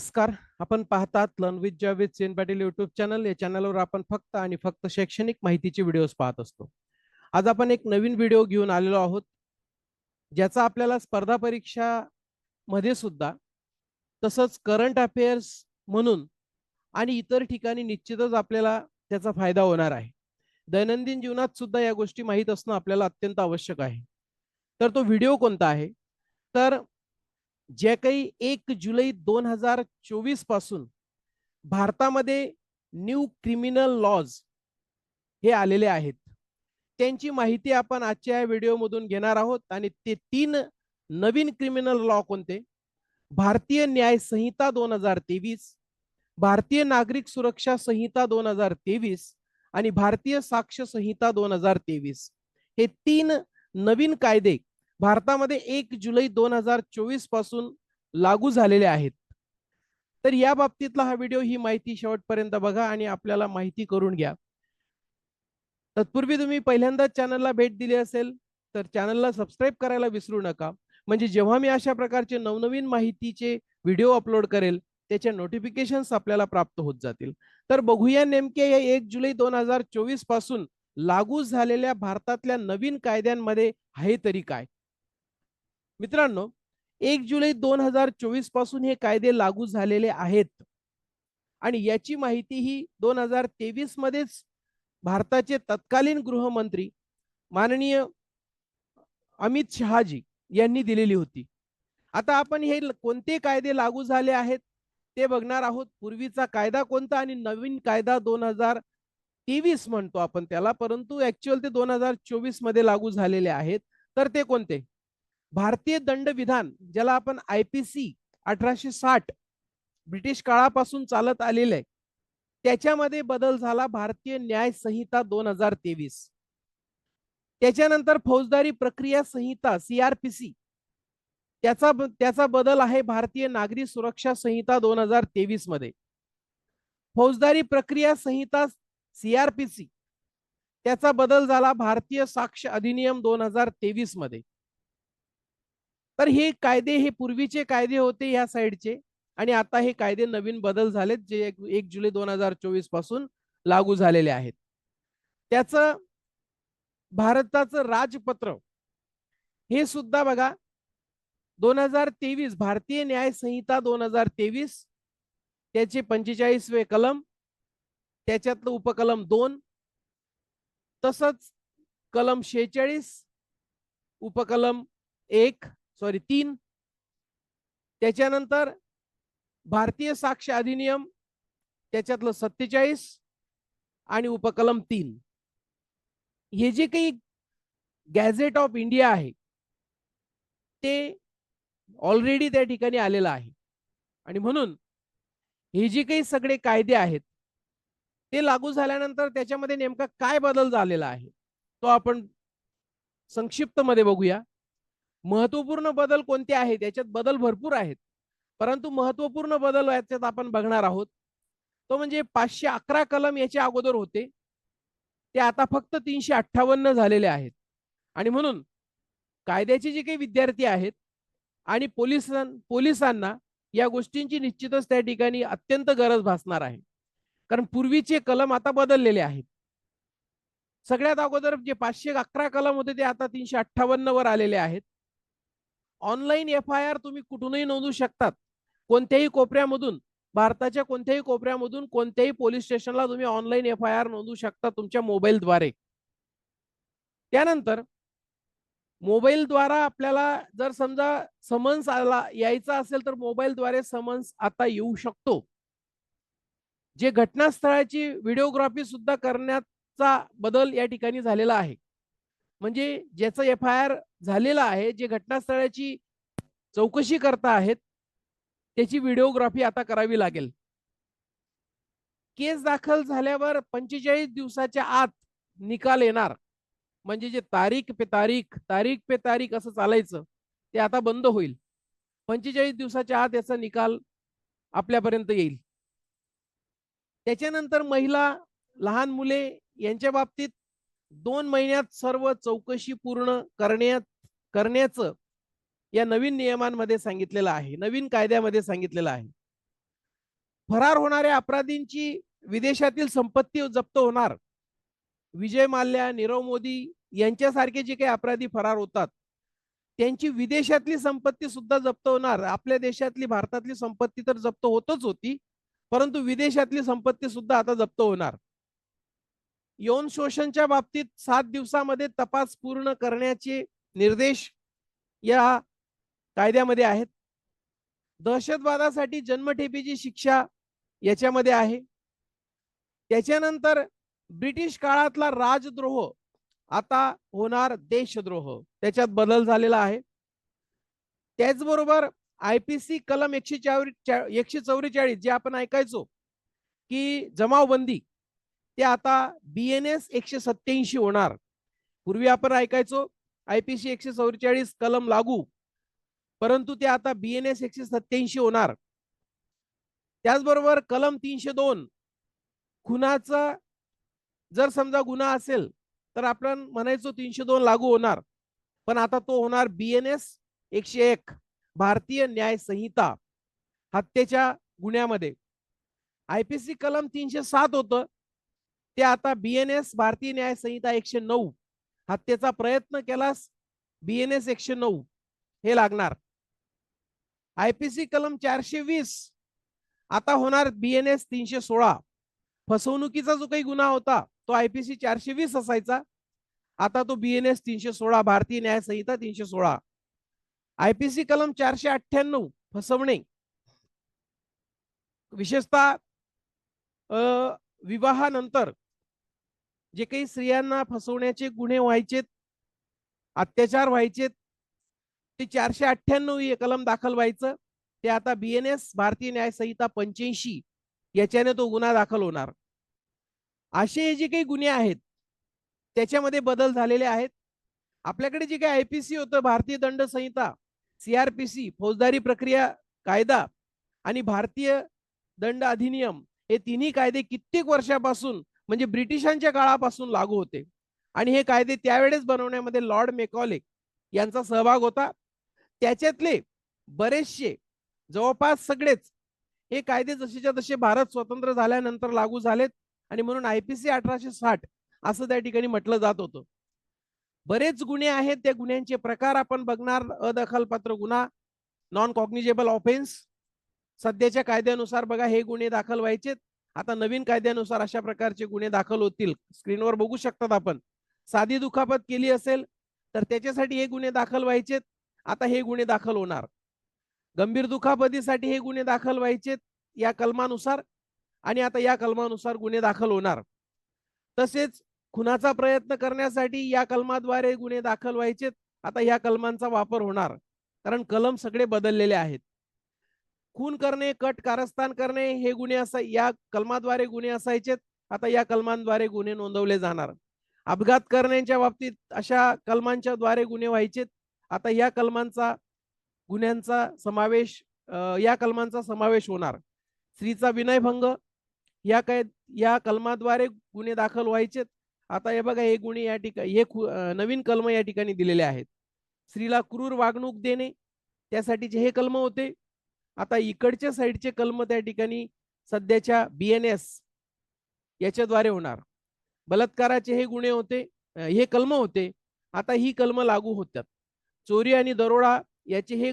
नमस्कार. आपण पाहतात लर्न विथ जॉविथ सेन पाटील युट्यूब चॅनल या चॅनलवर आपण फक्त आणि फक्त शैक्षणिक माहितीचे व्हिडिओज पाहत असतो. आज आपण एक नवीन व्हिडिओ घेऊन आलेलो आहोत. ज्याचा आपल्याला स्पर्धा परीक्षा मध्ये सुद्धा तसंच करंट अफेअर्स म्हणून आणि इतर ठिकाणी निश्चितच आपल्याला त्याचा फायदा होणार आहे. दैनंदिन जीवनात सुद्धा या गोष्टी माहीत असणं आपल्याला अत्यंत आवश्यक आहे. तर तो व्हिडिओ कोणता आहे? तर जे काही एक जुलै दोन हजार चोवीसपासून भारतामध्ये न्यू क्रिमिनल लॉज हे आलेले आहेत. त्यांची माहिती आपण आजच्या या व्हिडिओमधून घेणार आहोत आणि ते तीन नवीन क्रिमिनल लॉ कोणते? भारतीय न्याय संहिता दोन हजार तेवीस भारतीय नागरिक सुरक्षा संहिता दोन हजार तेवीस आणि भारतीय साक्ष संहिता दोन हजार तेवीस. हे तीन नवीन कायदे भारतामध्ये एक जुलै दोन हजार चोवीसपासून लागू झालेले आहेत. तर या बाबतीतला हा व्हिडिओ ही माहिती शेवटपर्यंत बघा आणि आपल्याला माहिती करून घ्या. तत्पूर्वी तुम्ही पहिल्यांदाच चॅनलला भेट दिली असेल तर चॅनलला सबस्क्राईब करायला विसरू नका. म्हणजे जेव्हा मी अशा प्रकारचे नवनवीन माहितीचे व्हिडिओ अपलोड करेल त्याच्या नोटिफिकेशन्स आपल्याला प्राप्त होत जातील. तर बघूया नेमके या एक जुलै दोन हजार चोवीसपासून लागू झालेल्या भारतातल्या नवीन कायद्यांमध्ये आहे तरी काय. मित्रांनो एक जुलै दोन हजार चोवीसपासून हे कायदे लागू झालेले आहेत. आणि याची माहिती ही दोन हजार तेवीस मध्येच भारताचे तत्कालीन गृहमंत्री माननीय अमित शहाजी यांनी दिलेली होती. आता आपण हे कोणते कायदे लागू झाले आहेत ते बघणार आहोत. पूर्वीचा कायदा कोणता आणि नवीन कायदा दोन हजार तेवीस म्हणतो आपण त्याला परंतु ऍक्च्युअल ते दोन हजार चोवीसमध्ये लागू झालेले आहेत. तर ते कोणते? भारतीय दंड विधान ज्याला आपण आय पी सी अठराशे साठ ब्रिटिश काळापासून चालत आलेलं आहे त्याच्यामध्ये बदल झाला भारतीय न्याय संहिता दोन हजार तेवीस. त्याच्यानंतर फौजदारी प्रक्रिया संहिता सीआरपीसी त्याचा त्याचा बदल आहे भारतीय नागरी सुरक्षा संहिता दोन हजार तेवीसमध्ये. फौजदारी प्रक्रिया संहिता सीआरपीसी त्याचा बदल झाला भारतीय साक्ष अधिनियम दोन हजार तेवीसमध्ये. तर हे कायदे हे पूर्वीचे कायदे होते या साईडचे आणि आता हे कायदे नवीन बदल झालेत जे एक जुलै दोन हजार चोवीसपासून लागू झालेले आहेत. त्याचं भारताचं राजपत्र हे सुद्धा बघा दोन हजार तेवीस भारतीय न्याय संहिता दोन हजार तेवीस त्याचे पंचेचाळीसवे कलम त्याच्यातलं उपकलम दोन तसंच कलम शेहेचाळीस उपकलम एक सॉरी तीन. त्याच्यानंतर भारतीय साक्ष अधिनियम त्याच्यातलं सत्तेचाळीस आणि उपकलम तीन. हे जे काही गॅझेट ऑफ इंडिया आहे ते ऑलरेडी त्या ठिकाणी आलेलं आहे. आणि म्हणून हे जे काही सगळे कायदे आहेत ते लागू झाल्यानंतर त्याच्यामध्ये नेमका काय बदल झालेला आहे तो आपण संक्षिप्त मध्ये बघूया. महत्त्वपूर्ण बदल कोणते आहेत? याच्यात बदल भरपूर आहेत. परंतु महत्त्वपूर्ण बदल याच्यात आपण बघणार आहोत. तो म्हणजे पाचशे अकरा कलम याच्या अगोदर होते. ते आता फक्त तीनशे अठ्ठावन्न झालेले आहेत. आणि म्हणून कायद्याचे जे काही विद्यार्थी आहेत आणि पोलीस पोलिसांना या गोष्टींची निश्चितच त्या ठिकाणी अत्यंत गरज भासणार आहे. कारण पूर्वीचे कलम आता बदललेले आहेत. सगळ्यात अगोदर जे पाचशे अकरा कलम होते ते आता तीनशे अठ्ठावन्न वर आलेले आहेत. ऑनलाईन एफ आय आर तुम्ही कुठूनही नोंदवू शकतात. कोणत्याही कोपऱ्यामधून भारताच्या कोणत्याही कोपऱ्यामधून कोणत्याही पोलीस स्टेशनला तुम्ही ऑनलाईन एफ आय आर नोंदवू शकता तुमच्या मोबाईलद्वारे. त्यानंतर मोबाईलद्वारा आपल्याला जर समजा समन्स आला यायचा असेल तर मोबाईलद्वारे समन्स आता येऊ शकतो. जे घटनास्थळाची व्हिडिओग्राफी सुद्धा करण्याचा बदल या ठिकाणी झालेला आहे. म्हणजे ज्याचं एफ आय आर झालेला आहे जे घटनास्थळाची चौकशी करता आहेत त्याची व्हिडिओग्राफी आता करावी लागेल. केस दाखल झाल्यावर पंचेचाळीस दिवसाच्या आत निकाल येणार. म्हणजे जे तारीख पे तारीख तारीख पे तारीख असं चालायचं ते आता बंद होईल. पंचेचाळीस दिवसाच्या आत याचा निकाल आपल्यापर्यंत येईल. त्याच्यानंतर महिला लहान मुले यांच्या बाबतीत दोन महिन्यात सर्व चौकशी पूर्ण करण्यात करण्याचं या नवीन नियमांमध्ये सांगितलेलं आहे नवीन कायद्यामध्ये सांगितलेलं आहे. फरार होणाऱ्या अपराधींची विदेशातील संपत्ती जप्त होणार. विजय माल्या नीरव मोदी यांच्यासारखे जे काही अपराधी फरार होतात त्यांची विदेशातली संपत्ती सुद्धा जप्त होणार. आपल्या देशातली भारतातली संपत्ती तर जप्त होतच होती परंतु विदेशातली संपत्ती सुद्धा आता जप्त होणार. यौन शोषणच्या बाबतीत सात दिवसामध्ये तपास पूर्ण करण्याचे निर्देश या कायद्यामध्ये आहेत. दहशतवादासाठी जन्मठेपीची शिक्षा याच्यामध्ये आहे. त्याच्यानंतर ब्रिटिश काळातला राजद्रोह आता होणार देशद्रोह. त्याच्यात बदल झालेला आहे. त्याचबरोबर आय पी सी कलम एकशे एकशे चौवेचाळीस जे आपण ऐकायचो की जमावबंदी ते आता बी एन एस एकशे सत्याऐंशी होणार. पूर्वी आपण ऐकायचो आयपीसी एकशे चौवेचाळीस कलम लागू. परंतु ते आता बी एन एस एकशे सत्याऐंशी होणार. त्याचबरोबर कलम तीनशे दोन खुनाचा जर समजा गुन्हा असेल तर आपण म्हणायचो तीनशे दोन लागू होणार. पण आता तो होणार बी एन एस एकशे एक भारतीय न्याय संहिता हत्येच्या गुन्ह्यामध्ये. आयपीसी कलम तीनशे सात होतं. ते आता बीएनएस भारतीय न्याय संहिता एकशे नऊ. हत्येचा प्रयत्न केलास? बीएनएस एकशे नऊ. हे लागणार. आयपीसी कलम चारशे वीस. आता होणार बीएनएस तीनशे सोळा. फसवणुकीचा जो काही गुन्हा होता तो आयपीसी चारशे वीस असायचा. आता तो बीएनएस तीनशे सोळा भारतीय न्याय संहिता तीनशे सोळा. आयपीसी कलम चारशे अठ्ठ्याण्णव. फसवणे. विशेषतः विवाहानंतर जे काही स्त्रियांना फसवण्याचे गुन्हे व्हायचेत अत्याचार व्हायचेत ते चारशे अठ्ठ्याण्णव हे कलम दाखल व्हायचं. ते आता बी एन एस भारतीय न्याय संहिता पंच्याऐंशी याच्याने तो गुन्हा दाखल होणार. असे जे काही गुन्हे आहेत त्याच्यामध्ये बदल झालेले आहेत. आपल्याकडे जे काही आयपीसी होतं भारतीय दंड संहिता सीआरपीसी फौजदारी प्रक्रिया कायदा आणि भारतीय दंड अधिनियम हे तिन्ही कायदे कित्येक वर्षापासून म्हणजे ब्रिटिशांच्या काळापासून लागू होते. आणि हे कायदे त्यावेळेस बनवण्यामध्ये लॉर्ड मेकॉले यांचा सहभाग होता. त्याच्यातले बरेचसे जवळपास सगळेच हे कायदे जसेच्या तसे भारत स्वतंत्र झाल्यानंतर लागू झालेत. आणि म्हणून आयपीसी अठराशे साठ असं त्या ठिकाणी म्हटलं जात होतं. बरेच गुन्हे आहेत. त्या गुन्ह्यांचे प्रकार आपण बघणार. अदखलपात्र गुन्हा नॉन कॉग्निजेबल ऑफेन्स सध्याच्या कायद्यानुसार बघा हे गुन्हे दाखल व्हायचे आता नवीन कायद्यानुसार अशा प्रकारचे गुन्हे दाखल होतील. स्क्रीनवर बघू शकतात आपण. साधी दुखापत केली असेल तर त्याच्यासाठी हे गुन्हे दाखल व्हायचेत. आता हे गुन्हे दाखल होणार. गंभीर दुखापतीसाठी हे गुन्हे दाखल व्हायचेत या कलमानुसार आणि आता या कलमानुसार गुन्हे दाखल होणार. तसेच खुनाचा प्रयत्न करण्यासाठी या कलमाद्वारे गुन्हे दाखल व्हायचेत. आता या कलमांचा वापर होणार. कारण कलम सगळे बदललेले आहेत. खून करणे कट कारस्थान करणे हे गुन्हे असा या कलमाद्वारे गुन्हे असायचेत. आता या कलमांद्वारे गुन्हे नोंदवले जाणार. अपघात करण्याच्या बाबतीत अशा कलमांच्या द्वारे गुन्हे व्हायचेत. आता या कलमांचा गुन्ह्यांचा समावेश या कलमांचा समावेश होणार. स्त्रीचा विनयभंग या काय या कलमाद्वारे गुन्हे दाखल व्हायचेत. आता हे बघा हे गुन्हे या ठिकाणी हे नवीन कलम या ठिकाणी दिलेले आहेत. स्त्रीला क्रूर वागणूक देणे त्यासाठीचे हे कलम होते. आता इकडच्या साईडचे कलम त्या ठिकाणी सध्याच्या बीएनएस याच्याद्वारे होणार. बलात्काराचे हे गुन्हे होते हे कलम होते आता ही कलम लागू होतात. चोरी आणि दरोडा याचे हे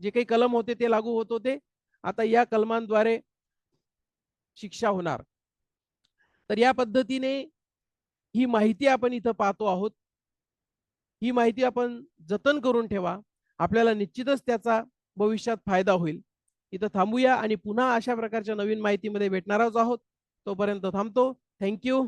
जे काही कलम होते ते लागू होत होते. आता या कलमांद्वारे शिक्षा होणार. तर या पद्धतीने ही माहिती आपण इथं पाहतो आहोत. ही माहिती आपण जतन करून ठेवा. आपल्याला निश्चितच त्याचा भविष्यात फायदा होईल. इथं थांबूया आणि पुन्हा अशा प्रकारच्या नवीन माहितीमध्ये भेटणारच आहोत. तोपर्यंत थांबतो. थँक्यू